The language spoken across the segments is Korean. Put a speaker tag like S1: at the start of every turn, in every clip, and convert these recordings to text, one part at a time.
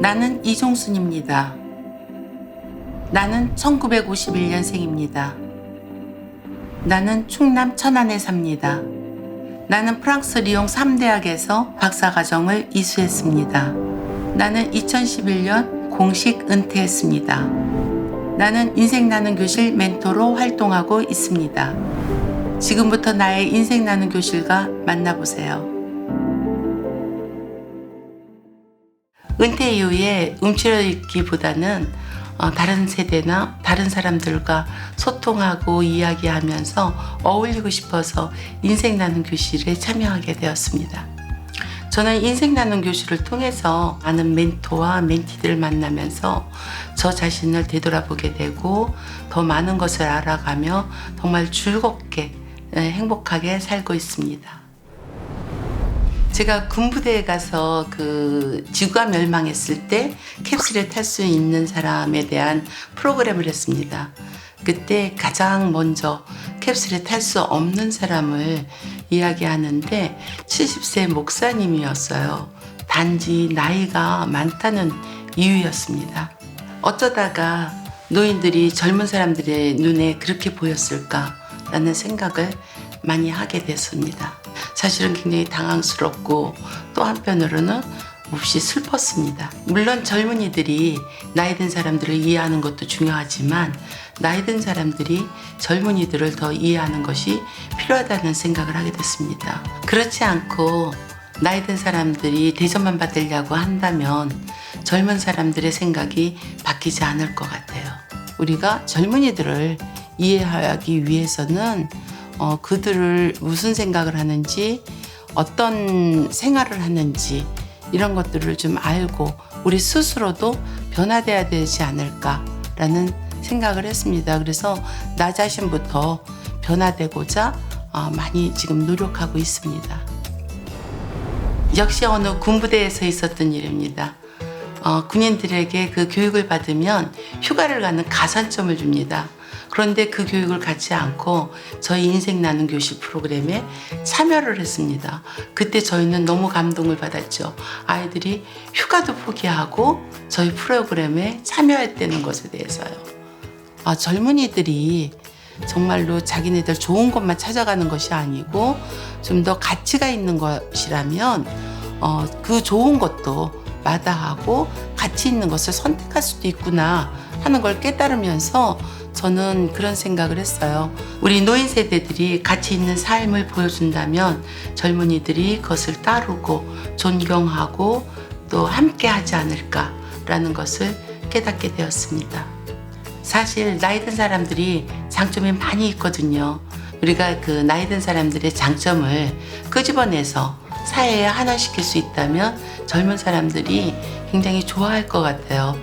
S1: 나는 이종순입니다. 나는 1951년생입니다. 나는 충남 천안에 삽니다. 나는 프랑스 리옹 3대학에서 박사과정을 이수했습니다. 나는 2011년 공식 은퇴했습니다. 나는 인생 나는 교실 멘토로 활동하고 있습니다. 지금부터 나의 인생 나는 교실과 만나보세요. 은퇴 이후에 움츠러 있기보다는 어, 다른 세대나 다른 사람들과 소통하고 이야기하면서 어울리고 싶어서 인생 나는 교실에 참여하게 되었습니다. 저는 인생 나는 교실을 통해서 많은 멘토와 멘티들을 만나면서 저 자신을 되돌아보게 되고 더 많은 것을 알아가며 정말 즐겁게 예, 행복하게 살고 있습니다. 제가 군부대에 가서 그 지구가 멸망했을 때 캡슐에 탈 수 있는 사람에 대한 프로그램을 했습니다. 그때 가장 먼저 캡슐에 탈 수 없는 사람을 이야기하는데 70세 목사님이었어요. 단지 나이가 많다는 이유였습니다. 어쩌다가 노인들이 젊은 사람들의 눈에 그렇게 보였을까 라는 생각을 많이 하게 됐습니다. 사실은 굉장히 당황스럽고 또 한편으로는 몹시 슬펐습니다. 물론 젊은이들이 나이 든 사람들을 이해하는 것도 중요하지만 나이 든 사람들이 젊은이들을 더 이해하는 것이 필요하다는 생각을 하게 됐습니다. 그렇지 않고 나이 든 사람들이 대접만 받으려고 한다면 젊은 사람들의 생각이 바뀌지 않을 것 같아요. 우리가 젊은이들을 이해하기 위해서는 어, 그들을 무슨 생각을 하는지 어떤 생활을 하는지 이런 것들을 좀 알고 우리 스스로도 변화돼야 되지 않을까라는 생각을 했습니다. 그래서 나 자신부터 변화되고자 어, 많이 지금 노력하고 있습니다. 역시 어느 군부대에서 있었던 일입니다. 어, 군인들에게 그 교육을 받으면 휴가를 가는 가산점을 줍니다. 그런데 그 교육을 갖지 않고 저희 인생 나는 교실 프로그램에 참여를 했습니다. 그때 저희는 너무 감동을 받았죠. 아이들이 휴가도 포기하고 저희 프로그램에 참여했다는 것에 대해서요. 아, 젊은이들이 정말로 자기네들 좋은 것만 찾아가는 것이 아니고 좀 더 가치가 있는 것이라면 어, 그 좋은 것도 마다하고 가치 있는 것을 선택할 수도 있구나 하는 걸 깨달으면서 저는 그런 생각을 했어요. 우리 노인 세대들이 가치 있는 삶을 보여준다면 젊은이들이 그것을 따르고 존경하고 또 함께 하지 않을까라는 것을 깨닫게 되었습니다. 사실 나이 든 사람들이 장점이 많이 있거든요. 우리가 그 나이 든 사람들의 장점을 끄집어내서 사회에 하나시킬 수 있다면 젊은 사람들이 굉장히 좋아할 것 같아요.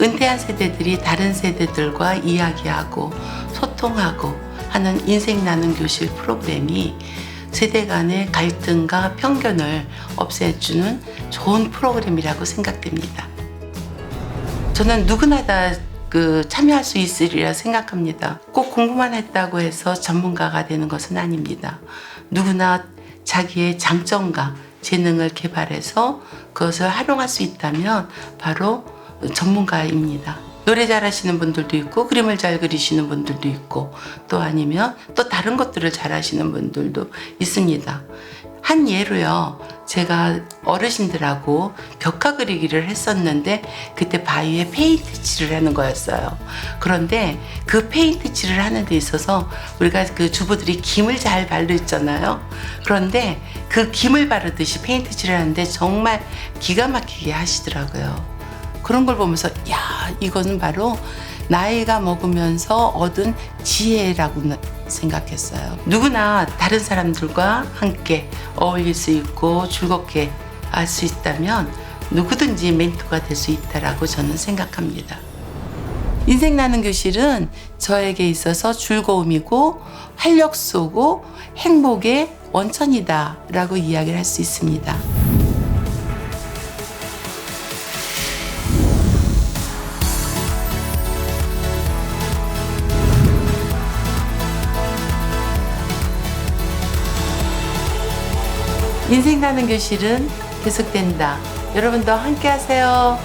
S1: 은퇴한 세대들이 다른 세대들과 이야기하고 소통하고 하는 인생 나는 교실 프로그램이 세대 간의 갈등과 편견을 없애주는 좋은 프로그램이라고 생각됩니다. 저는 누구나 다 그 참여할 수 있으리라 생각합니다. 꼭 공부만 했다고 해서 전문가가 되는 것은 아닙니다. 누구나 자기의 장점과 재능을 개발해서 그것을 활용할 수 있다면 바로 전문가입니다. 노래 잘하시는 분들도 있고 그림을 잘 그리시는 분들도 있고 또 아니면 또 다른 것들을 잘하시는 분들도 있습니다. 한 예로요. 제가 어르신들하고 벽화 그리기를 했었는데 그때 바위에 페인트 칠을 하는 거였어요. 그런데 그 페인트 칠을 하는 데 있어서 우리가 그 주부들이 김을 잘 바르잖아요. 그런데 그 김을 바르듯이 페인트 칠을 하는데 정말 기가 막히게 하시더라고요. 그런 걸 보면서 야 이거는 바로 나이가 먹으면서 얻은 지혜라고 생각했어요. 누구나 다른 사람들과 함께 어울릴 수 있고 즐겁게 할 수 있다면 누구든지 멘토가 될 수 있다라고 저는 생각합니다. 인생 나는 교실은 저에게 있어서 즐거움이고 활력 쏘고 행복의 원천이다라고 이야기를 할 수 있습니다. 인생 나는 교실은 계속된다. 여러분도 함께 하세요.